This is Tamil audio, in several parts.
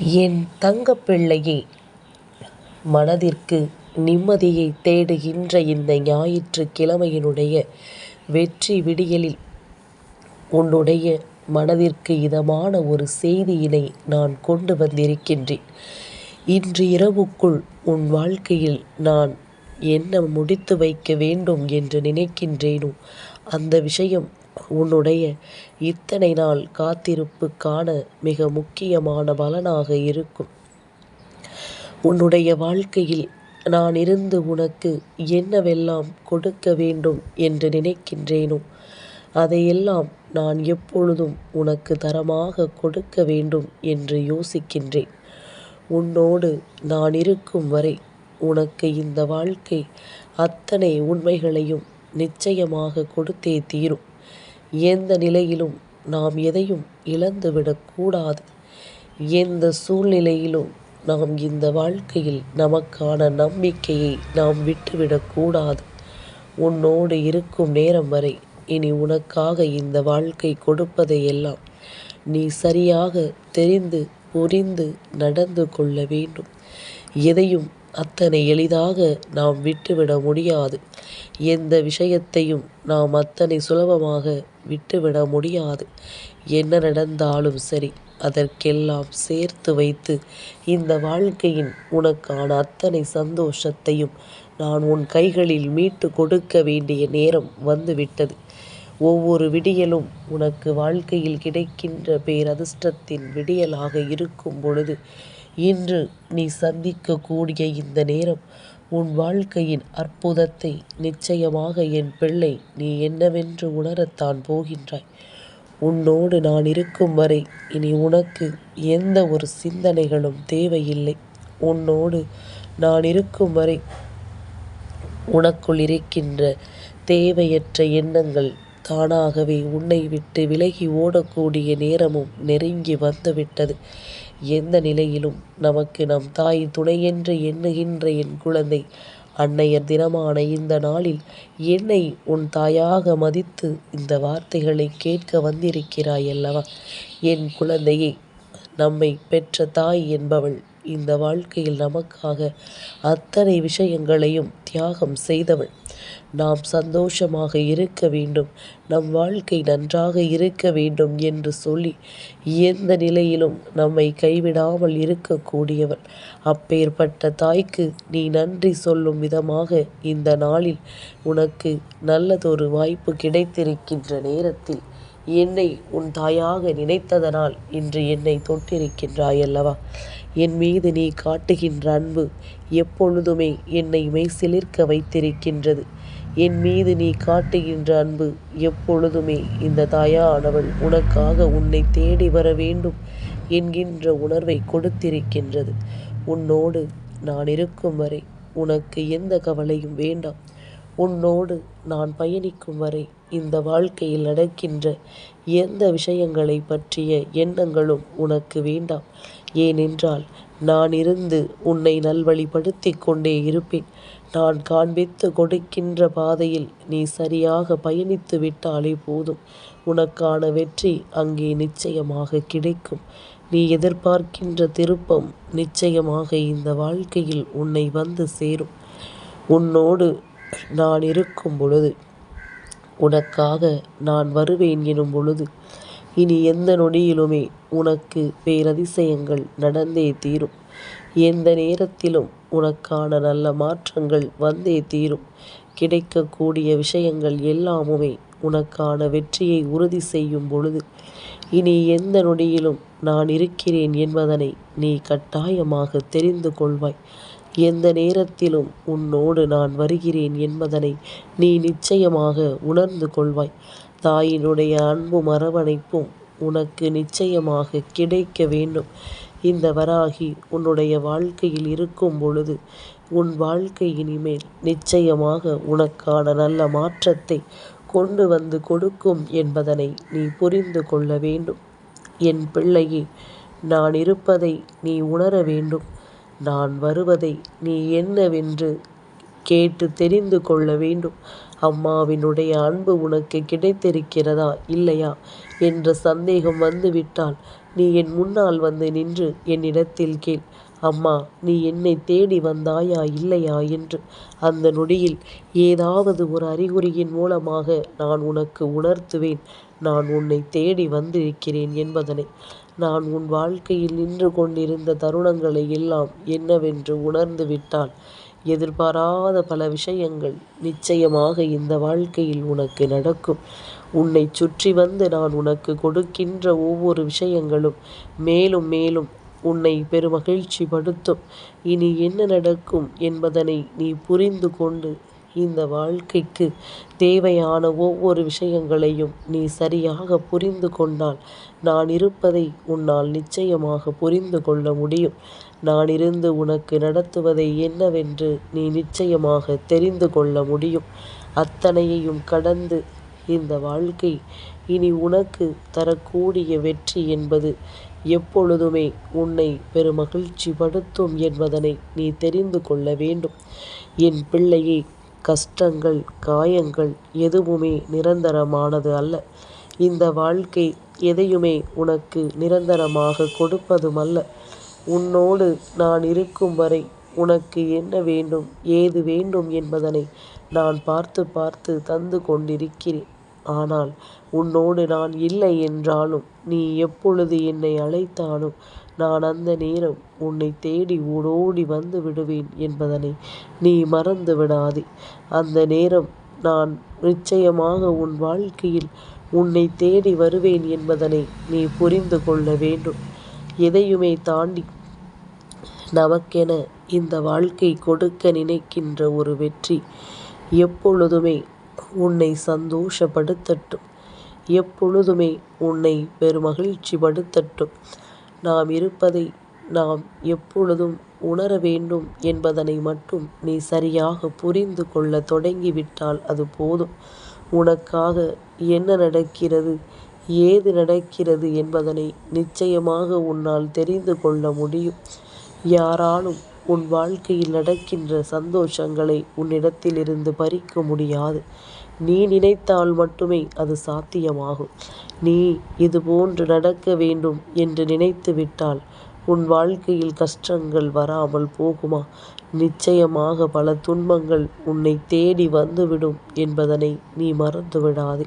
என் தங்கப்பிள்ளையே மனதிற்கு நிம்மதியை தேடுகின்ற இந்த ஞாயிற்றுக்கிழமையினுடைய வெற்றி விடியலில் உன்னுடைய மனதிற்கு இதமான ஒரு செய்தியினை நான் கொண்டு வந்திருக்கின்றேன். இன்று இரவுக்குள் உன் வாழ்க்கையில் நான் என்ன முடித்து வைக்க வேண்டும் என்று நினைக்கின்றேனோ அந்த விஷயம் உன்னுடைய இத்தனை நாள் காத்திருப்புக்கான மிக முக்கியமான பலனாக இருக்கும். உன்னுடைய வாழ்க்கையில் நான் இருந்து உனக்கு என்னவெல்லாம் கொடுக்க வேண்டும் என்று நினைக்கின்றேனோ அதையெல்லாம் நான் எப்பொழுதும் உனக்கு தரமாக கொடுக்க வேண்டும் என்று யோசிக்கின்றேன். உன்னோடு நான் இருக்கும் வரை உனக்கு இந்த வாழ்க்கை அத்தனை உண்மைகளையும் நிச்சயமாக கொடுத்தே தீரும். எந்த நிலையிலும் நாம் எதையும் இழந்துவிடக்கூடாது எந்த சூழ்நிலையிலும் நாம் இந்த வாழ்க்கையில் நமக்கான நம்பிக்கையை நாம் விட்டுவிடக்கூடாது உன்னோடு இருக்கும் நேரம் வரை இனி உனக்காக இந்த வாழ்க்கை கொடுப்பதையெல்லாம் நீ சரியாக தெரிந்து புரிந்து நடந்து கொள்ள வேண்டும். எதையும் அத்தனை எளிதாக நாம் விட்டுவிட முடியாது. எந்த விஷயத்தையும் நாம் அத்தனை சுலபமாக விட்டுவிட முடியாது. என்ன நடந்தாலும் சரி அதற்கெல்லாம் சேர்த்து வைத்து இந்த வாழ்க்கையின் உனக்கான அத்தனை சந்தோஷத்தையும் நான் உன் கைகளில் மீட்டு கொடுக்க வேண்டிய நேரம் வந்துவிட்டது. ஒவ்வொரு விடியலும் உனக்கு வாழ்க்கையில் கிடைக்கின்ற பேரதிர்ஷ்டத்தின் விடியலாக இருக்கும் பொழுது இன்று நீ சந்திக்கக்கூடிய இந்த நேரம் உன் வாழ்க்கையின் அற்புதத்தை நிச்சயமாக என் பிள்ளை நீ என்னவென்று உணரத்தான் போகின்றாய். உன்னோடு நான் இருக்கும் வரை இனி உனக்கு எந்த ஒரு சிந்தனைகளும் தேவையில்லை. உன்னோடு நான் இருக்கும் வரை உனக்குள் இருக்கின்ற தேவையற்ற எண்ணங்கள் தானாகவே உன்னை விட்டு விலகி ஓடக்கூடிய நேரமும் நெருங்கி வந்துவிட்டது. எந்த நிலையிலும் நமக்கு நம் தாய் துணையென்று எண்ணுகின்ற என் குழந்தை அன்னையர் தினமான இந்த நாளில் என்னை உன் தாயாக மதித்து இந்த வார்த்தைகளைக் கேட்க வந்திருக்கிறாய் அல்லவா? என் குழந்தையே நம்மை பெற்ற தாய் என்பவள் இந்த வாழ்க்கையில் நமக்காக அத்தனை விஷயங்களையும் தியாகம் செய்தவள். நாம் சந்தோஷமாக இருக்க வேண்டும் நம் வாழ்க்கை நன்றாக இருக்க வேண்டும் என்று சொல்லி எந்த நிலையிலும் நம்மை கைவிடாமல் இருக்கக்கூடியவள். அப்பேற்பட்ட தாய்க்கு நீ நன்றி சொல்லும் விதமாக இந்த நாளில் உனக்கு நல்லதொரு வாய்ப்பு கிடைத்திருக்கின்ற நேரத்தில் என்னை உன் தாயாக நினைத்ததனால் இன்று என்னை தொட்டிருக்கின்றாய் அல்லவா? என் மீது நீ காட்டுகின்ற அன்பு எப்பொழுதுமே என்னை மெய்சிலிர்க்க வைத்திருக்கின்றது. என் மீது நீ காட்டுகின்ற அன்பு எப்பொழுதுமே இந்த தாயானவள் உனக்காக உன்னைத் தேடி வர வேண்டும் என்கின்ற உணர்வை கொடுத்திருக்கின்றது. உன்னோடு நான் இருக்கும் வரை உனக்கு எந்த கவலையும் வேண்டாம். உன்னோடு நான் பயணிக்கும் வரை இந்த வாழ்க்கையில் நடக்கின்ற எந்த விஷயங்களைப் பற்றிய எண்ணங்களும் உனக்கு வேண்டாம். ஏனென்றால் நான் இருந்து உன்னை நல்வழிப்படுத்தி கொண்டே இருப்பேன். நான் காண்பித்து கொடுக்கின்ற பாதையில் நீ சரியாக பயணித்து விட்டாலே போதும். உனக்கான வெற்றி அங்கே நிச்சயமாக கிடைக்கும். நீ எதிர்பார்க்கின்ற திருப்பம் நிச்சயமாக இந்த வாழ்க்கையில் உன்னை வந்து சேரும். உன்னோடு நான் இருக்கும் பொழுது உனக்காக நான் வருவேன் எனும் பொழுது இனி எந்த நொடியிலுமே உனக்கு பேரதிசயங்கள் நடந்தே தீரும். எந்த நேரத்திலும் உனக்கான நல்ல மாற்றங்கள் வந்தே தீரும். கிடைக்கக்கூடிய விஷயங்கள் எல்லாமுமே உனக்கான வெற்றியை உறுதி செய்யும் பொழுது இனி எந்த நொடியிலும் நான் இருக்கிறேன் என்பதனை நீ கட்டாயமாக தெரிந்து கொள்வாய். எந்த நேரத்திலும் உன்னோடு நான் வருகிறேன் என்பதனை நீ நிச்சயமாக உணர்ந்து கொள்வாய். தாயினுடைய அன்பும் அரவணைப்பும் உனக்கு நிச்சயமாக கிடைக்க வேண்டும். இந்த வராகி உன்னுடைய வாழ்க்கையில் இருக்கும் பொழுது உன் வாழ்க்கை இனிமேல் நிச்சயமாக உனக்கான நல்ல மாற்றத்தை கொண்டு வந்து கொடுக்கும் என்பதனை நீ புரிந்து கொள்ள வேண்டும். என் பிள்ளையே நான் இருப்பதை நீ உணர வேண்டும். நான் வருவதை நீ என்னவென்று கேட்டு தெரிந்து கொள்ள வேண்டும். அம்மாவினுடைய அன்பு உனக்கு கிடைத்திருக்கிறதா? இல்லையா? என்ற சந்தேகம் வந்துவிட்டால் நீ என் முன்னால் வந்து நின்று என்னிடத்தில் கேள். அம்மா நீ என்னை தேடி வந்தாயா? இல்லையா? என்று. அந்த நொடியில் ஏதாவது ஒரு அறிகுறியின் மூலமாக நான் உனக்கு உணர்த்துவேன். நான் உன்னை தேடி வந்திருக்கிறேன் என்பதனை. நான் உன் வாழ்க்கையில் நின்று கொண்டிருந்த தருணங்களை எல்லாம் என்னவென்று உணர்ந்து விட்டால் எதிர்பாராத பல விஷயங்கள் நிச்சயமாக இந்த வாழ்க்கையில் உனக்கு நடக்கும். உன்னை சுற்றி வந்து நான் உனக்கு கொடுக்கின்ற ஒவ்வொரு விஷயங்களும் மேலும் மேலும் உன்னை பெருமகிழ்ச்சி படுத்தும் இனி என்ன நடக்கும் என்பதனை நீ புரிந்து கொண்டு இந்த வாழ்க்கைக்கு தேவையான ஒவ்வொரு விஷயங்களையும் நீ சரியாக புரிந்து கொண்டால் நான் இருப்பதை உன்னால் நிச்சயமாக புரிந்து கொள்ள முடியும். நான் இருந்து உனக்கு நடத்துவதை என்னவென்று நீ நிச்சயமாக தெரிந்து கொள்ள முடியும். அத்தனையையும் கடந்து இந்த வாழ்க்கை இனி உனக்கு தரக்கூடிய வெற்றி என்பது எப்பொழுதுமே உன்னை பெருமகிழ்ச்சி படுத்தும் என்பதனை நீ தெரிந்து கொள்ள வேண்டும். என் பிள்ளையை கஷ்டங்கள் காயங்கள் எதுவுமே நிரந்தரமானது அல்ல. இந்த வாழ்க்கை எதையுமே உனக்கு நிரந்தரமாக கொடுப்பதுமல்ல. உன்னோடு நான் இருக்கும் வரை உனக்கு என்ன வேண்டும் ஏது வேண்டும் என்பதனை நான் பார்த்து பார்த்து தந்து கொண்டிருக்கிறேன். ஆனால் உன்னோடு நான் இல்லை என்றாலும் நீ எப்பொழுது என்னை அழைத்தாலும் நான் அந்த நேரம் உன்னை தேடி ஓடோடி வந்து விடுவேன் என்பதனை நீ மறந்து விடாதே. அந்த நேரம் நான் நிச்சயமாக உன் வாழ்க்கையில் உன்னை தேடி வருவேன் என்பதனை நீ புரிந்து கொள்ள வேண்டும். எதையுமே தாண்டி நமக்கென இந்த வாழ்க்கை கொடுக்க நினைக்கின்ற ஒரு வெற்றி எப்பொழுதுமே உன்னை சந்தோஷப்படுத்தட்டும். எப்பொழுதுமே உன்னை பெருமகிழ்ச்சி படுத்தட்டும் நாம் இருப்பதை நாம் எப்பொழுதும் உணர வேண்டும் என்பதனை மட்டும் நீ சரியாக புரிந்து கொள்ள தொடங்கிவிட்டால் அது போதும். உனக்காக என்ன நடக்கிறது ஏது நடக்கிறது என்பதனை நிச்சயமாக உன்னால் தெரிந்து கொள்ள முடியும். யாராலும் உன் வாழ்க்கையில் நடக்கின்ற சந்தோஷங்களை உன்னிடத்திலிருந்து பறிக்க முடியாது. நீ நினைத்தால் மட்டுமே அது சாத்தியமாகும். நீ இதுபோன்று நடக்க வேண்டும் என்று நினைத்து விட்டால் உன் வாழ்க்கையில் கஷ்டங்கள் வராமல் போகுமா? நிச்சயமாக பல துன்பங்கள் உன்னை தேடி வந்துவிடும் என்பதனை நீ மறந்து விடாதே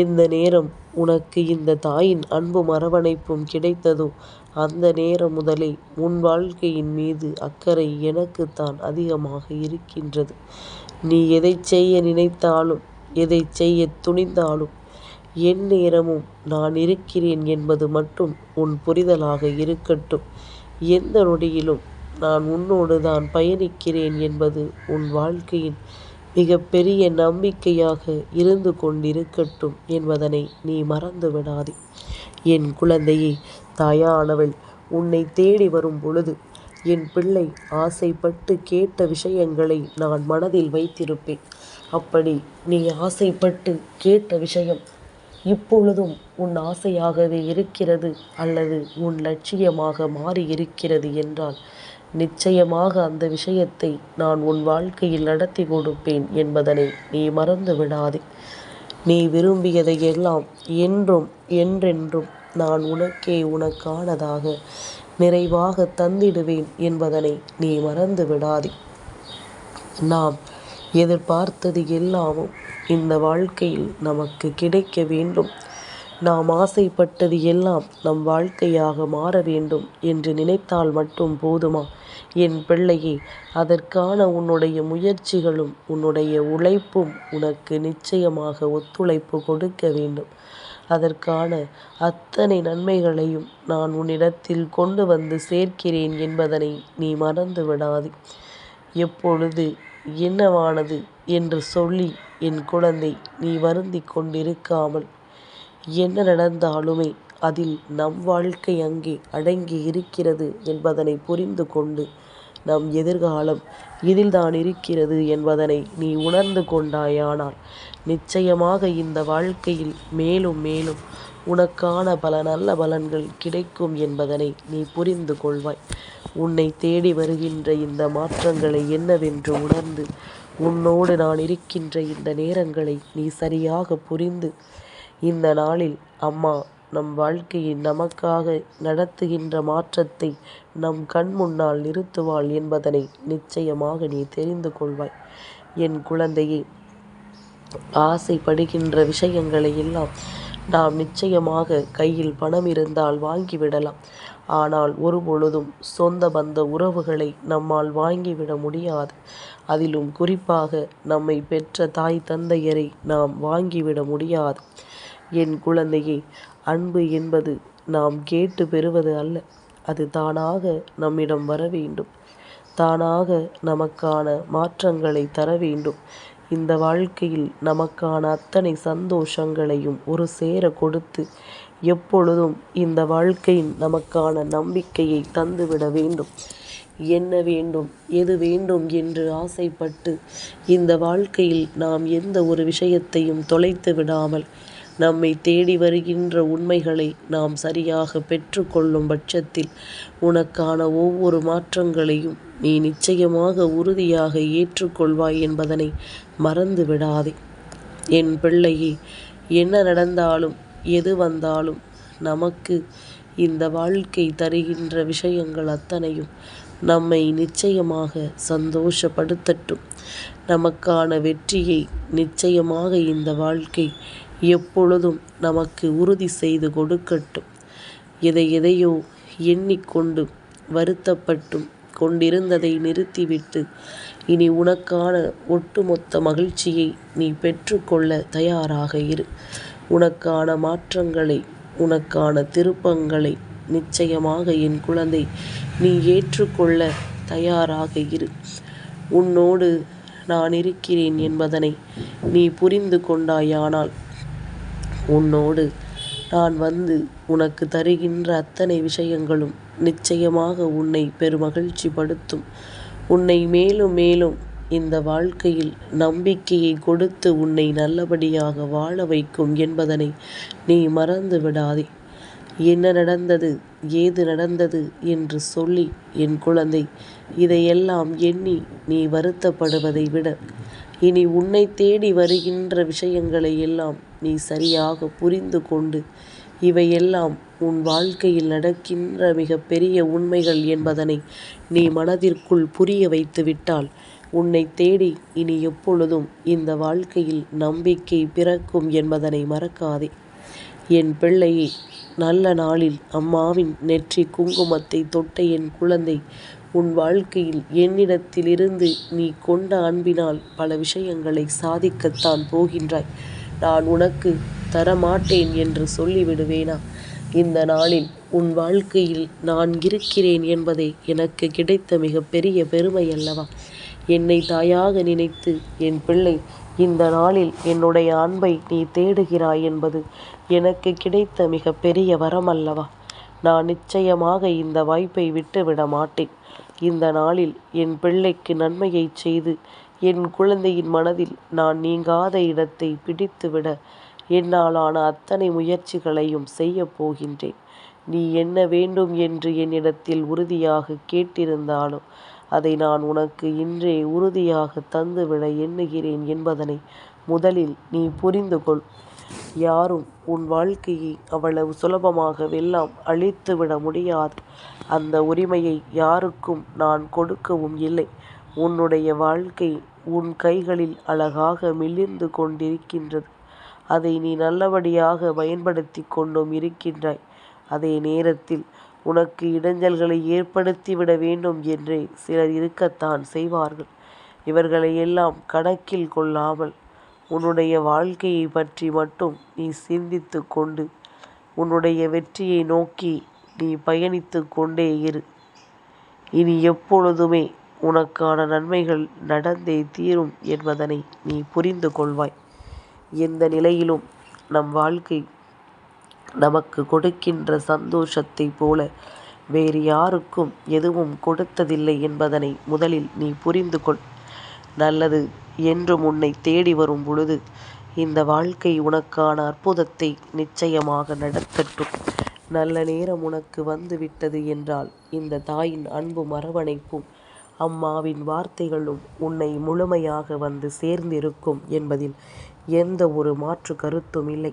எந்த நேரம் உனக்கு இந்த தாயின் அன்பும் அரவணைப்பும் கிடைத்ததோ அந்த நேரம் முதலே உன் வாழ்க்கையின் மீது அக்கறை எனக்குத்தான் அதிகமாக இருக்கின்றது. நீ எதைச் செய்ய நினைத்தாலும் எதைச் செய்யத் துணிந்தாலும் எந்நேரமும் நான் இருக்கிறேன் என்பது மட்டும் உன் புரிதலாக இருக்கட்டும். எந்த நொடியிலும் நான் உன்னோடு தான் பயணிக்கிறேன் என்பது உன் வாழ்க்கையின் மிகப்பெரிய நம்பிக்கையாக இருந்து கொண்டிருக்கட்டும் என்பதனை நீ மறந்து விடாதே. என் குழந்தையே தாயானவள் உன்னை தேடி வரும் பொழுது என் பிள்ளை ஆசைப்பட்டு கேட்ட விஷயங்களை நான் மனதில் வைத்திருப்பேன். அப்படி நீ ஆசைப்பட்டு கேட்ட விஷயம் இப்பொழுதும் உன் ஆசையாகவே இருக்கிறது அல்லது உன் லட்சியமாக மாறி இருக்கிறது என்றால் நிச்சயமாக அந்த விஷயத்தை நான் உன் வாழ்க்கையில் நடத்தி கொடுப்பேன் என்பதனை நீ மறந்து விடாதே நீ விரும்பியதையெல்லாம் என்றும் என்றென்றும் நான் உனக்கே உனக்கானதாக நிறைவாக தந்திடுவேன் என்பதனை நீ மறந்து விடாதே. நாம் எதிர்பார்த்தது எல்லாமும் இந்த வாழ்க்கையில் நமக்கு கிடைக்க வேண்டும். நாம் ஆசைப்பட்டது எல்லாம் நம் வாழ்க்கையாக மாற வேண்டும் என்று நினைத்தால் மட்டும் போதுமா? என் பிள்ளையே அதற்கான உன்னுடைய முயற்சிகளும் உன்னுடைய உழைப்பும் உனக்கு நிச்சயமாக ஒத்துழைப்பு கொடுக்க வேண்டும். அதற்கான அத்தனை நன்மைகளையும் நான் உன்னிடத்தில் கொண்டு வந்து சேர்க்கிறேன் என்பதனை நீ மறந்து விடாதே எப்பொழுது என்னவானது என்று சொல்லி என் குழந்தை நீ வருந்திக் கொண்டிருக்காமல் என்ன நடந்தாலுமே அதில் நம் வாழ்க்கை அங்கே அடங்கி இருக்கிறது என்பதனை புரிந்து கொண்டு நம் எதிர்காலம் இதில்தான் இருக்கிறது என்பதனை நீ உணர்ந்து கொண்டாயானால் நிச்சயமாக இந்த வாழ்க்கையில் மேலும் மேலும் உனக்கான பல நல்ல பலன்கள் கிடைக்கும் என்பதனை நீ புரிந்து கொள்வாய். உன்னை தேடி வருகின்ற இந்த மாற்றங்களை என்னவென்று உணர்ந்து உன்னோடு நான் இருக்கின்ற இந்த நேரங்களை நீ சரியாக புரிந்து இந்த நாளில் அம்மா நம் வாழ்க்கையை நமக்காக நடத்துகின்ற மாற்றத்தை நம் கண் முன்னால் நிறுத்துவாள் என்பதனை நிச்சயமாக நீ தெரிந்து கொள்வாய். என் குழந்தையே ஆசைப்படுகின்ற விஷயங்களை எல்லாம் நாம் நிச்சயமாக கையில் பணம் இருந்தால் வாங்கிவிடலாம். ஆனால் ஒருபொழுதும் சொந்த பந்த உறவுகளை நம்மால் வாங்கிவிட முடியாது. அதிலும் குறிப்பாக நம்மை பெற்ற தாய் தந்தையரை நாம் வாங்கிவிட முடியாது. என் குழந்தையே அன்பு என்பது நாம் கேட்டு பெறுவது அல்ல. அது தானாக நம்மிடம் வர வேண்டும். தானாக நமக்கான மாற்றங்களை தர வேண்டும். இந்த வாழ்க்கையில் நமக்கான அத்தனை சந்தோஷங்களையும் ஒரு சேர கொடுத்து எப்பொழுதும் இந்த வாழ்க்கையின் நமக்கான நம்பிக்கையை தந்துவிட வேண்டும். என்ன வேண்டும் எது வேண்டும் என்று ஆசைப்பட்டு இந்த வாழ்க்கையில் நாம் எந்த ஒரு விஷயத்தையும் தொலைத்து விடாமல் நம்மை தேடி வருகின்ற உண்மைகளை நாம் சரியாக பெற்றுக்கொள்ளும் பட்சத்தில் உனக்கான ஒவ்வொரு மாற்றங்களையும் நீ நிச்சயமாக உறுதியாக ஏற்றுக்கொள்வாய் என்பதனை மறந்து விடாதே என் பிள்ளையே என்ன நடந்தாலும் எது வந்தாலும் நமக்கு இந்த வாழ்க்கை தருகின்ற விஷயங்கள் அத்தனையும் நம்மை நிச்சயமாக சந்தோஷப்படுத்தட்டும். நமக்கான வெற்றியை நிச்சயமாக இந்த வாழ்க்கை எப்பொழுதும் நமக்கு உறுதி செய்து கொடுக்கட்டும். எதை எதையோ எண்ணிக்கொண்டு வருத்தப்பட்டும் கொண்டிருந்ததை நிறுத்திவிட்டு இனி உனக்கான ஒட்டுமொத்த மகிழ்ச்சியை நீ பெற்றுக்கொள்ள தயாராக இரு. உனக்கான மாற்றங்களை உனக்கான திருப்பங்களை நிச்சயமாக என் குழந்தை நீ ஏற்றுக்கொள்ள தயாராக இரு. உன்னோடு நான் இருக்கிறேன் என்பதனை நீ புரிந்து கொண்டாயானால் உன்னோடு நான் வந்து உனக்கு தருகின்ற அத்தனை விஷயங்களும் நிச்சயமாக உன்னை பெருமகிழ்ச்சி படுத்தும் உன்னை மேலும் மேலும் இந்த வாழ்க்கையில் நம்பிக்கையை கொடுத்து உன்னை நல்லபடியாக வாழ வைக்கும் என்பதனை நீ மறந்து விடாதே என்ன நடந்தது? ஏது நடந்தது? என்று சொல்லி என் குழந்தை இதையெல்லாம் எண்ணி நீ வருத்தப்படுவதை விட இனி உன்னை தேடி வருகின்ற விஷயங்களை எல்லாம் நீ சரியாக புரிந்து கொண்டு இவையெல்லாம் உன் வாழ்க்கையில் நடக்கின்ற மிகப்பெரிய உண்மைகள் என்பதனை நீ மனதிற்குள் புரிய வைத்து விட்டால் உன்னை தேடி இனி எப்பொழுதும் இந்த வாழ்க்கையில் நம்பிக்கை பிறக்கும் என்பதனை மறக்காதே. என் பிள்ளையே நல்ல நாளில் அம்மாவின் நெற்றி குங்குமத்தை தொட்ட என் குழந்தை உன் வாழ்க்கையில் என்னிடத்திலிருந்து நீ கொண்ட அன்பினால் பல விஷயங்களை சாதிக்கத்தான் போகின்றாய். நான் உனக்கு தரமாட்டேன் என்று சொல்லிவிடுவேனா? இந்த நாளில் உன் வாழ்க்கையில் நான் இருக்கிறேன் என்பதே எனக்கு கிடைத்த மிக பெரிய பெருமை அல்லவா? என்னை தாயாக நினைத்து என் பிள்ளை இந்த நாளில் என்னுடைய அன்பை நீ தேடுகிறாய் என்பது எனக்கு கிடைத்த மிக பெரிய வரம் அல்லவா நான் நிச்சயமாக இந்த வாய்ப்பை விட்டுவிட மாட்டேன். இந்த நாளில் என் பிள்ளைக்கு நன்மையை செய்து என் குழந்தையின் மனதில் நான் நீங்காத இடத்தை பிடித்துவிட என்னாலான அத்தனை முயற்சிகளையும் செய்யப் போகின்றேன். நீ என்ன வேண்டும் என்று என்னிடத்தில் உறுதியாக கேட்டிருந்தாலும் அதை நான் உனக்கு இன்றே உறுதியாக தந்துவிட எண்ணுகிறேன் என்பதனை முதலில் நீ புரிந்து கொள் யாரும் உன் வாழ்க்கையை அவ்வளவு சுலபமாக வெல்லாம் அழித்துவிட முடியாது. அந்த உரிமையை யாருக்கும் நான் கொடுக்கவும் இல்லை. உன்னுடைய வாழ்க்கை உன் கைகளில் அழகாக மிளிர்ந்து கொண்டிருக்கின்றது. அதை நீ நல்லபடியாக பயன்படுத்தி கொண்டும் இருக்கின்றாய். அதே நேரத்தில் உனக்கு இடைஞ்சல்களை ஏற்படுத்திவிட வேண்டும் என்றே சிலர் இருக்கத்தான் செய்வார்கள். இவர்களை எல்லாம் கணக்கில் கொள்ளாமல் உன்னுடைய வாழ்க்கையை பற்றி மட்டும் நீ சிந்தித்து கொண்டு உன்னுடைய வெற்றியை நோக்கி நீ பயணித்து கொண்டே இரு. இனி எப்பொழுதுமே உனக்கான நன்மைகள் நடந்தே தீரும் என்பதனை நீ புரிந்து கொள்வாய். எந்த நிலையிலும் நம் வாழ்க்கை நமக்கு கொடுக்கின்ற சந்தோஷத்தைப் போல வேறு யாருக்கும் எதுவும் கொடுத்ததில்லை என்பதனை முதலில் நீ புரிந்து கொள். நல்லது என்றும் உன்னை தேடி வரும் பொழுது இந்த வாழ்க்கை உனக்கான அற்புதத்தை நிச்சயமாக நடத்தட்டும். நல்ல நேரம் உனக்கு வந்துவிட்டது என்றால் இந்த தாயின் அன்பும் அரவணைப்பும் அம்மாவின் வார்த்தைகளும் உன்னை முழுமையாக வந்து சேர்ந்திருக்கும் என்பதில் எந்த ஒரு மாற்று கருத்தும் இல்லை.